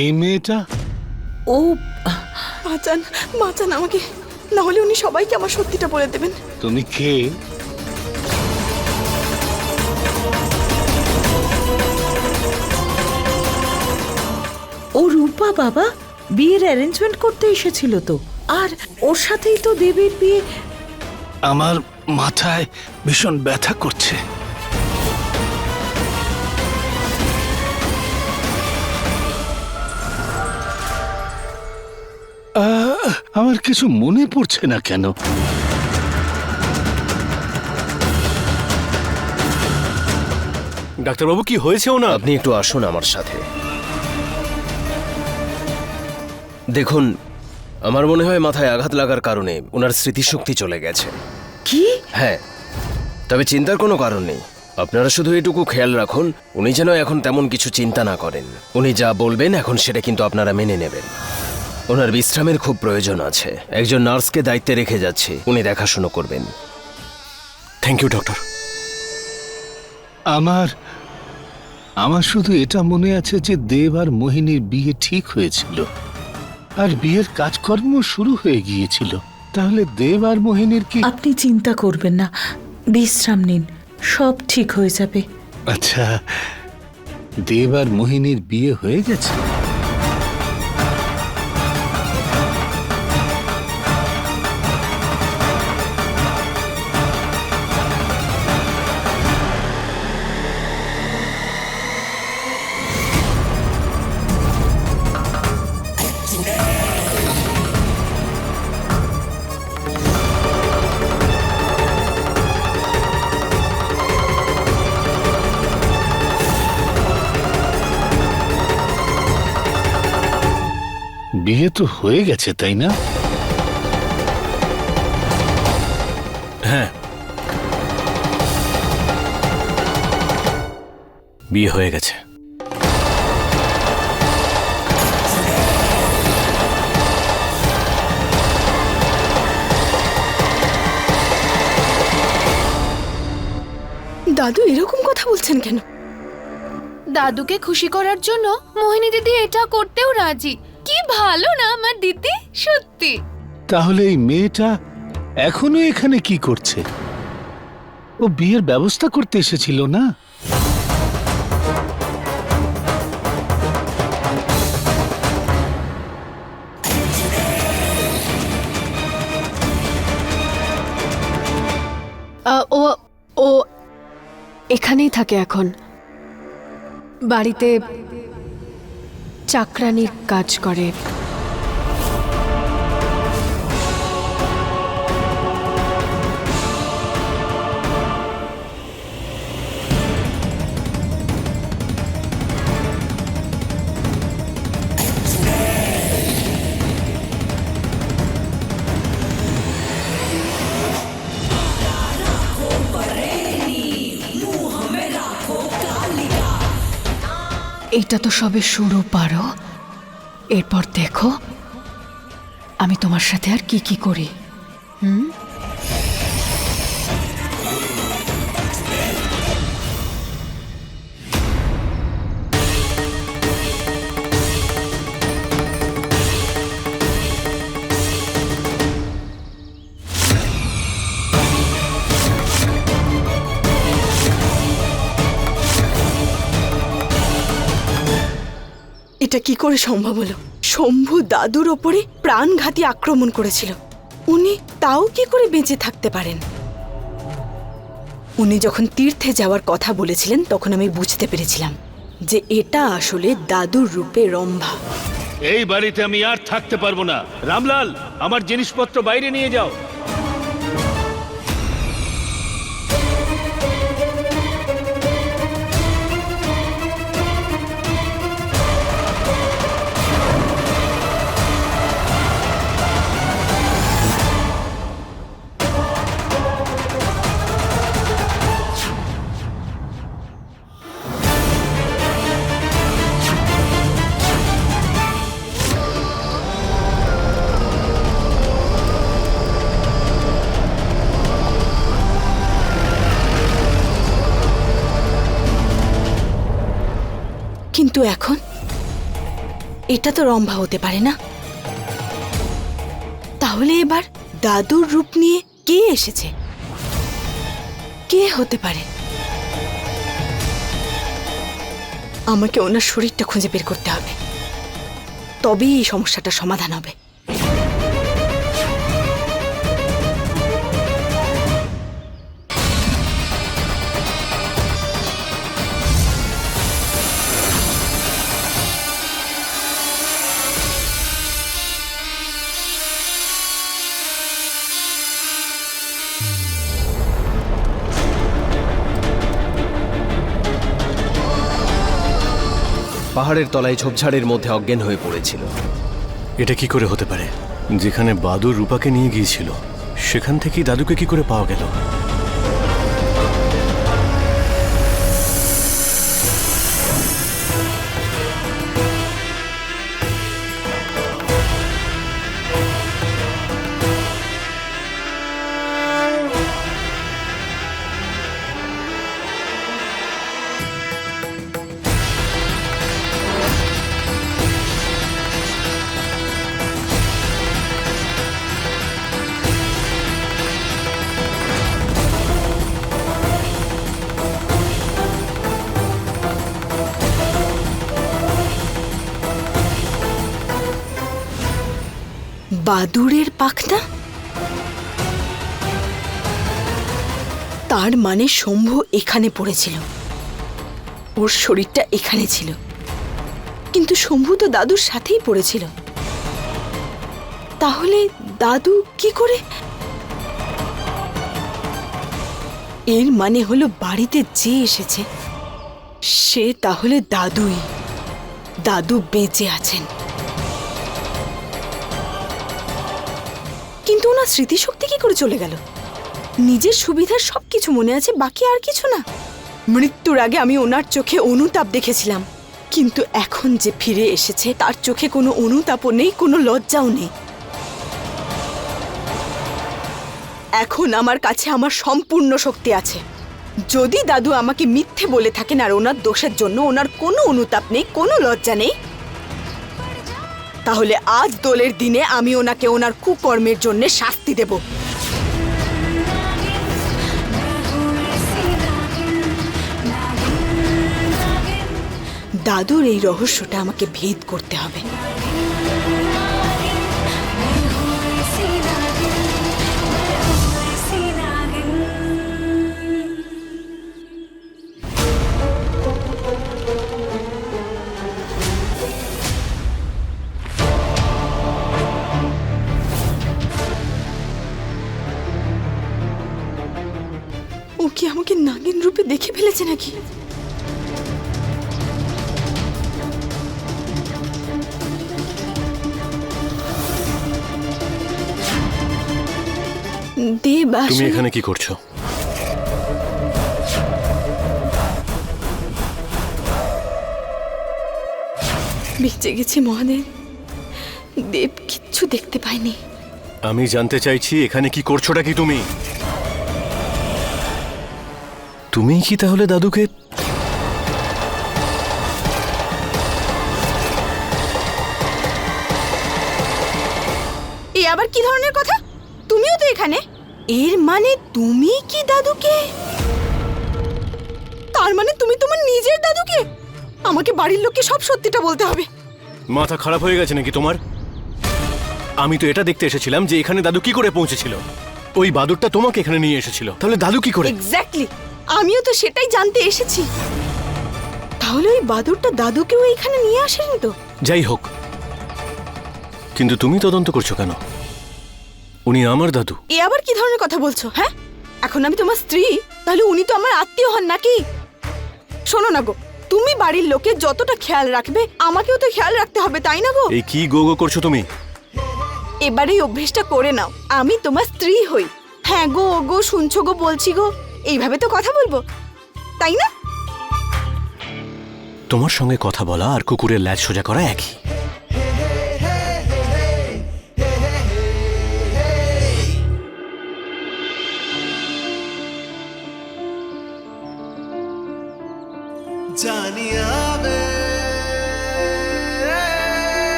এই মেয়েটা? ও বাঁচান বাঁচান আমাকে। না হলে উনি সবাইকে আমার সত্যিটা বলে দেবেন। তুমি কে? ও রূপা বাবা বিয়ের অ্যারেঞ্জমেন্ট করতে এসেছিল তো। আর ওর সাথেই তো দেবীর বিয়ে আমার মাথায় ভীষণ ব্যথা করছে। আমার কিছু মনে পড়ছে না কেন? ডাক্তারবাবু কি হয়েছে ওনার? আপনি একটু আসুন আমার সাথে। দেখুন আমার মনে হয় মাথায় আঘাত লাগার কারণে ওনার স্মৃতিশক্তি চলে গেছে। কি? হ্যাঁ তবে চিন্তার কোনো কারণ নেই। আপনারা শুধু এটুকু খেয়াল রাখুন উনি যেন এখন তেমন কিছু চিন্তা না করেন। উনি যা বলবেন এখন সেটা কিন্তু আপনারা মেনে নেবেন। ওনার বিশ্রামের খুব প্রয়োজন আছে। একজন নার্সকে দায়িত্বে রেখে যাচ্ছে। উনি দেখাশুনো করবেন। থ্যাংক ইউ ডক্টর আমার আমার শুধু এটা মনে আছে যে দেব আর মোহিনীর বিয়ে ঠিক হয়েছিল। আর বিয়ের কাজকর্ম শুরু হয়ে গিয়েছিল। তাহলে দেব আর মোহিনীর কি আপনি চিন্তা করবেন না। বিশ্রাম নিন। সব ঠিক হয়ে যাবে। আচ্ছা দেব আর মোহিনীর বিয়ে হয়ে গেছে? বিয়ে তো হয়ে গেছে তাই না? হ্যাঁ। বিয়ে হয়ে গেছে। দাদু এরকম কথা বলছেন কেন? দাদুকে খুশি করার জন্য মোহিনী দিদি এটা করতেও রাজি। ভালো না আমার দিদি? সত্যি। তাহলে এই মেয়েটা এখনও এখানে কি করছে? ও বিয়ের ব্যবস্থা করতে এসেছিল না? আহ, ও ও এখানেই থাকে এখন। বাড়িতে চাকরানির কাজ করে। এইটা তো সবে শুরু পারো। এরপর দেখো আমি তোমার সাথে আর কি কি করি এটা কি করে সম্ভব হলো? শম্ভু দাদুর ওপরে প্রাণঘাতী আক্রমণ করেছিল। উনি তাও কি করে বেঁচে থাকতে পারেন? উনি যখন তীর্থে যাওয়ার কথা বলেছিলেন, তখন আমি বুঝতে পেরেছিলাম যে এটা আসলে দাদুর রূপে রম্ভা। এই বাড়িতে আমি আর থাকতে পারব না। রামলাল, আমার জিনিসপত্র বাইরে নিয়ে যাও। কিন্তু এখন এটা তো রম্ভা হতে পারে না। তাহলে এবার দাদুর রূপ নিয়ে কে এসেছে? কে হতে পারে? আমাকে ওনার শরীরটা খুঁজে বের করতে হবে। তবেই এই সমস্যাটা সমাধান হবে। পাহাড়ের তলায় ঝোপঝাড়ের মধ্যে অজ্ঞান হয়ে পড়েছিল। এটা কি করে হতে পারে? যেখানে বাদুর রূপাকে নিয়ে গিয়েছিল, সেখান থেকেই দাদুকে কি করে পাওয়া গেল? বাদুড়ের পাখনা? তার মানে শম্ভু এখানে পড়েছিল। ওর শরীরটা এখানে ছিল। কিন্তু শম্ভু তো দাদুর সাথেই পড়েছিল। তাহলে দাদু কি করে? এর মানে হলো বাড়িতে যে এসেছে, সে তাহলে দাদুই। দাদু বেঁচে আছেন। কিন্তু ওনার স্মৃতিশক্তি কি করে চলে গেল? নিজের সুবিধার সব কিছু মনে আছে, বাকি আর কিছু না। মৃত্যুর আগে আমি ওনার চোখে অনুতাপ দেখেছিলাম। কিন্তু এখন যে ফিরে এসেছে, তার চোখে কোনো অনুতাপও নেই, কোনো লজ্জাও নেই। এখন আমার কাছে আমার সম্পূর্ণ শক্তি আছে। যদি দাদু আমাকে মিথ্যে বলে থাকেন আর ওনার দোষের জন্য ওনার কোনো অনুতাপ নেই, কোনো লজ্জা নেই তাহলে আজ দোলের দিনে আমি ওনাকে ওনার কুকর্মের জন্য শাস্তি দেব। দাদুর এই রহস্যটা আমাকে ভেদ করতে হবে। কি আমাকে নাগিন রূপে দেখে ফেলেছে নাকি? দেব তুমি এখানে কি করছ? বেঁচে গেছি মহাদেব। দেব কিচ্ছু দেখতে পাইনি। আমি জানতে চাইছি এখানে কি করছোটা কি তুমি? তুমি কি তাহলে দাদুকে এ আবার কি ধরনের কথা? তুমিও তো এখানে। এর মানে তুমি কি দাদুকে? তার মানে তুমি তোমার নিজের দাদুকে? আমাকে বাড়ির লোককে সব সত্যিটা বলতে হবে। মাথা খারাপ হয়ে গেছে নাকি তোমার? আমি তো এটা দেখতে এসেছিলাম যে এখানে দাদু কি করে পৌঁছেছিল? ওই বাদুরটা তোমাকে এখানে নিয়ে এসেছিল। তাহলে দাদু কি করে? এক্স্যাক্টলি আমিও তো সেটাই জানতে এসেছি। তাহলে ওই বাদুরটা দাদুকেও এখানে নিয়ে আসেনি তো? যাই হোক। কিন্তু তুমি তদন্ত করছ কেন? উনি আমার দাদু। এ আবার কি ধরনের কথা বলছো হ্যাঁ? এখন আমি তোমার স্ত্রী তাহলে উনি তো আমার আত্মীয় হন নাকি? শোনো না গো তুমি বাড়ির লোকের যতটা খেয়াল রাখবে আমাকেও তো খেয়াল রাখতে হবে তাই না গো? এই কি গো গো করছ তুমি? এবার এই অভ্যেসটা করে নাও আমি তোমার স্ত্রী হই। হ্যাঁ গো ও গো শুনছো গো বলছি গো। এইভাবে তো কথা বলব, তাই না? তোমার সঙ্গে কথা বলা আর কুকুরের ল্যাজ সোজা করা একই।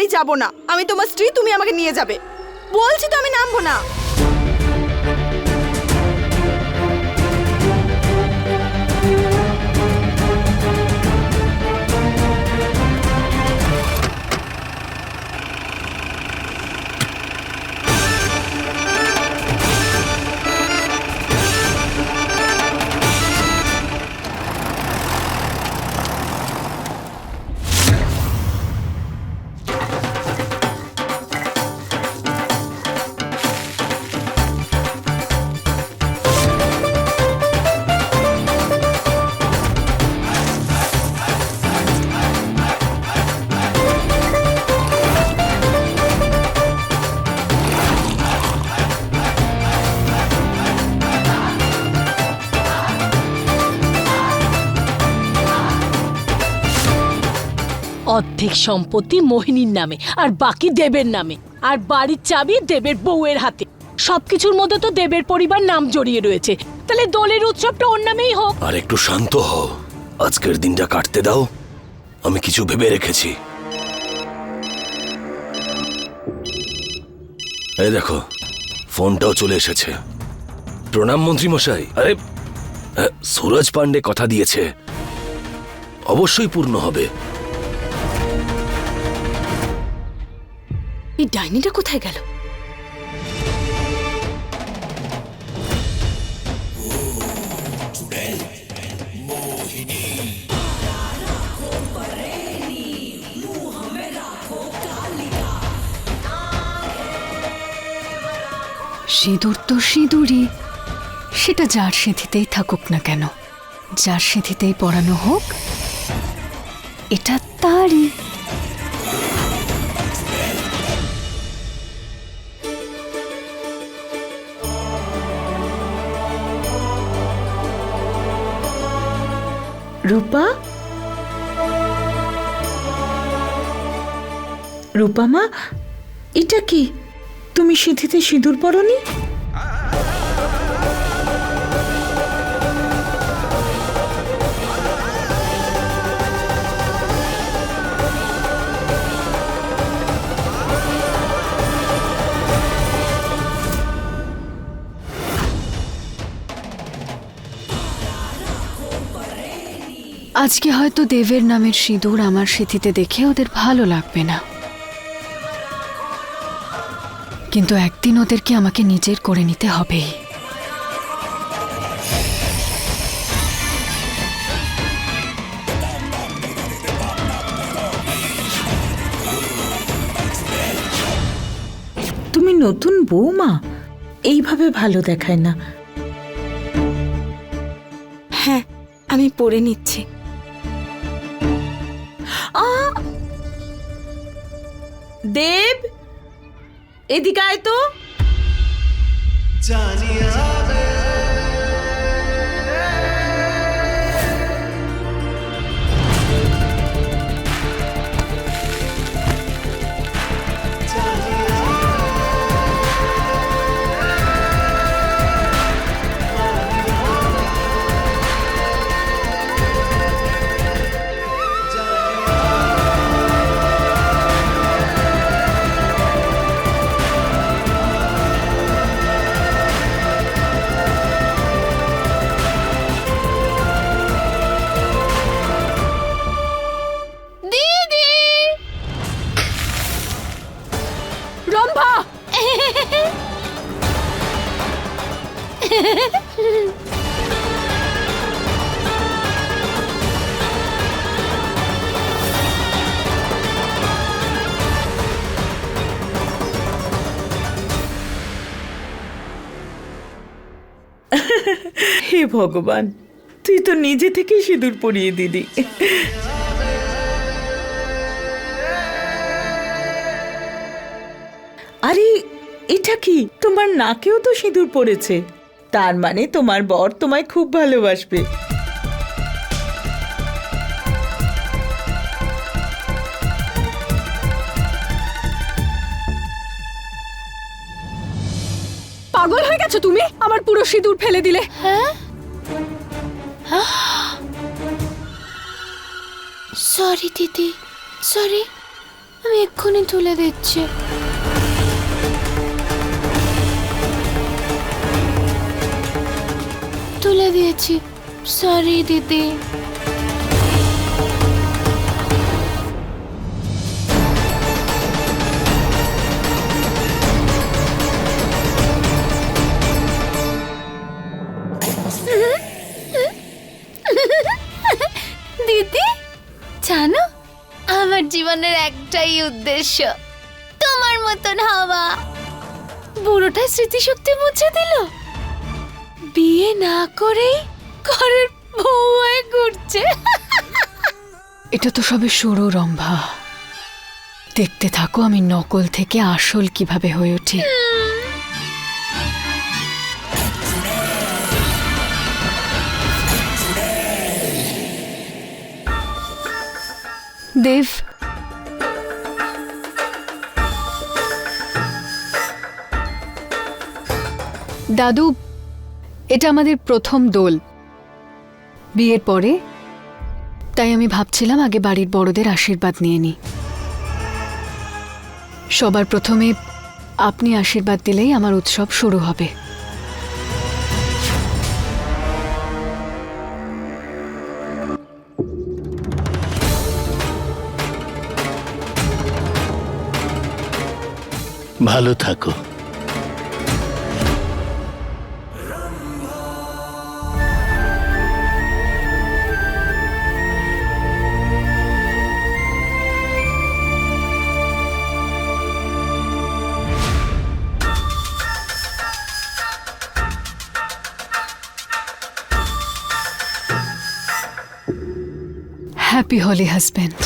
বাড়ি যাব না। আমি তোমার স্ত্রী, তুমি আমাকে নিয়ে যাবে। বলছি তো আমি নামবো না। অর্ধেক সম্পত্তি মোহিনীর নামে, আর বাকি দেবের নামে, আর বাড়ির চাবি দেবের বউয়ের হাতে। সবকিছুর মধ্যে তো দেবের পরিবার নাম জড়িয়ে রয়েছে। তাহলে দোলের উৎসবটা ওর নামেই হোক। আর একটু শান্ত হও। আজকের দিনটা কাটতে দাও। আমি কিছু ভেবে রেখেছি। এই দেখো, ফোনটাও চলে এসেছে। প্রণাম মন্ত্রী মশাই। আরে সুরজ পান্ডে কথা দিয়েছে। অবশ্যই পূর্ণ হবে। এই ডাইনিটা কোথায় গেল? সিঁদুর তো সিঁদুরই। সেটা যার সিঁথিতেই থাকুক না কেন। যার সিঁথিতেই পড়ানো হোক, এটা তারই। রূপা? রূপা মা এটা কি? তুমি সিঁথিতে সিঁদুর পরনি? আজকে হয়তো দেবের নামের সিঁদুর আমার সিঁথিতে দেখে ওদের ভালো লাগবে না। কিন্তু একদিন ওদেরকে আমাকে নিজের করে নিতে হবেই তুমি নতুন বৌমা এইভাবে ভালো দেখায় না। হ্যাঁ আমি পড়ে নিচ্ছি। দেব এদিকে আয় তো। দিদি ভগবান তুই তো নিজে থেকে সিঁদুর পরিয়ে দিদি আরে এটা কি? তোমার নাকেও তো সিঁদুর পড়েছে। তার মানে তোমার বর তোমায় খুব ভালোবাসবে। পাগল হয়ে গেছো তুমি? আমার পুরো সিঁদুর ফেলে দিলে। সরি দিদি সরি আমি এক্ষুনি তুলে দিচ্ছি। তুলে দিয়েছি। সরি দিদি একটাই উদ্দেশ্য। তোমার মতন হওয়া। বুড়োটা স্মৃতিশক্তি মুছে দিল। বিয়ে না করেই ঘরের বউ হয়ে ঘুরছে। এটা তো সবে সরু রম্ভা। দেখতে থাকো আমি নকল থেকে আসল কীভাবে হয়ে উঠি। দেব দাদু, এটা আমাদের প্রথম দোল। বিয়ের পরে, তাই আমি ভাবছিলাম আগে বাড়ির বড়দের আশীর্বাদ নিয়ে নিই। সবার প্রথমে আপনি আশীর্বাদ দিলেই আমার উৎসব শুরু হবে। ভালো থাকো। হ্যাপি হলি হাজব্যান্ড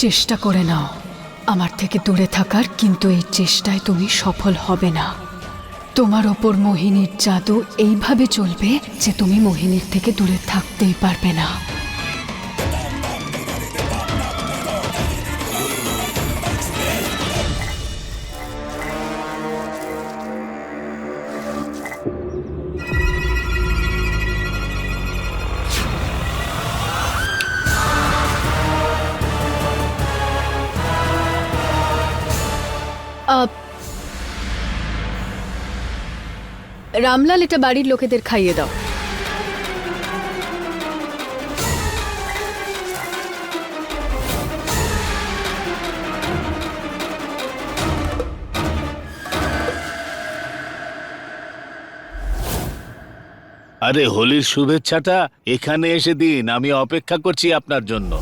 চেষ্টা করে নাও। আমার থেকে দূরে থাকার, কিন্তু এই চেষ্টায় তুমি সফল হবে না। তোমার ওপর মোহিনীর জাদু এইভাবে চলবে যে তুমি মোহিনীর থেকে দূরে থাকতেই পারবে না। রামলাল, এটা বাড়ির লোকেদের খাইয়ে দাও। আরে হোলির শুভেচ্ছাটা এখানে এসে দিন, আমি অপেক্ষা করছি আপনার জন্য।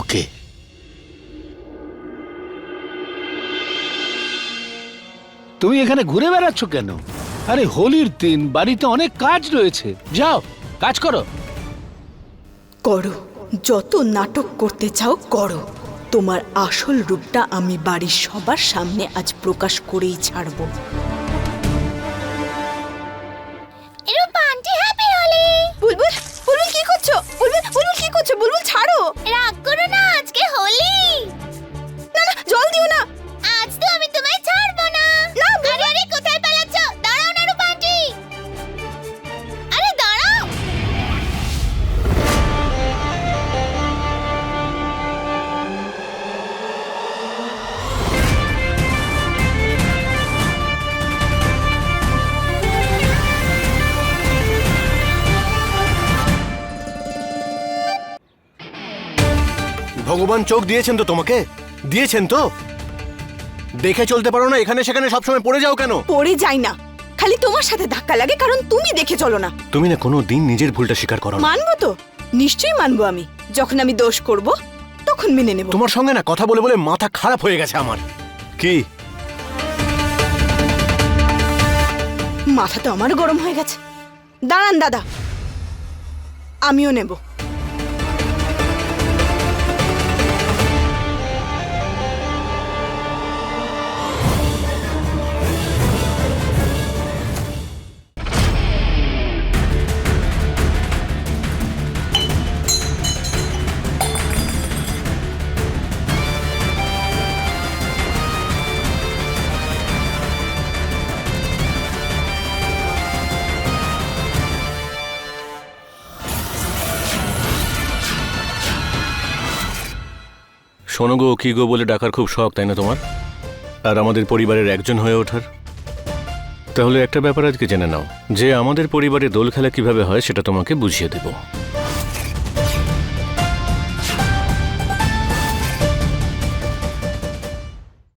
ওকে তুমি এখানে ঘুরে বেড়াচ্ছ কেন? আরে হোলির দিন বাড়িতে অনেক কাজ রয়েছে। যাও, কাজ করো। করো, যত নাটক করতে চাও করো। তোমার আসল রূপটা আমি বাড়ির সবার সামনে আজ প্রকাশ করেই ছাড়বো। ভগবান চোখ দিয়েছেন তো তোমাকে? দিয়েছেন তো? দেখে চলতে পারো না এখানে সেখানে সবসময় পড়ে যাও কেন? পড়ে যাই না। খালি তোমার সাথে ধাক্কা লাগে কারণ তুমি দেখে চলো না। তুমি না কোনো দিন নিজের ভুলটা স্বীকার করো না। মানবো তো? নিশ্চয়ই মানবো আমি। যখন আমি দোষ করব তখন মেনে নেব। তোমার সঙ্গে না কথা বলে বলে মাথা খারাপ হয়ে গেছে আমার। কি? মাথা তো আমার গরম হয়ে গেছে। দাঁড়ান দাদা। আমিও নেব। শোনো কিগো বলে ডাকার খুব শখ, তাই না তোমার? আর আমাদের পরিবারের একজন হয়ে ওঠার? তাহলে একটা ব্যাপার আজকে জেনে নাও। যে আমাদের পরিবারে দোল খেলা কীভাবে হয়, সেটা তোমাকে বুঝিয়ে দেবো।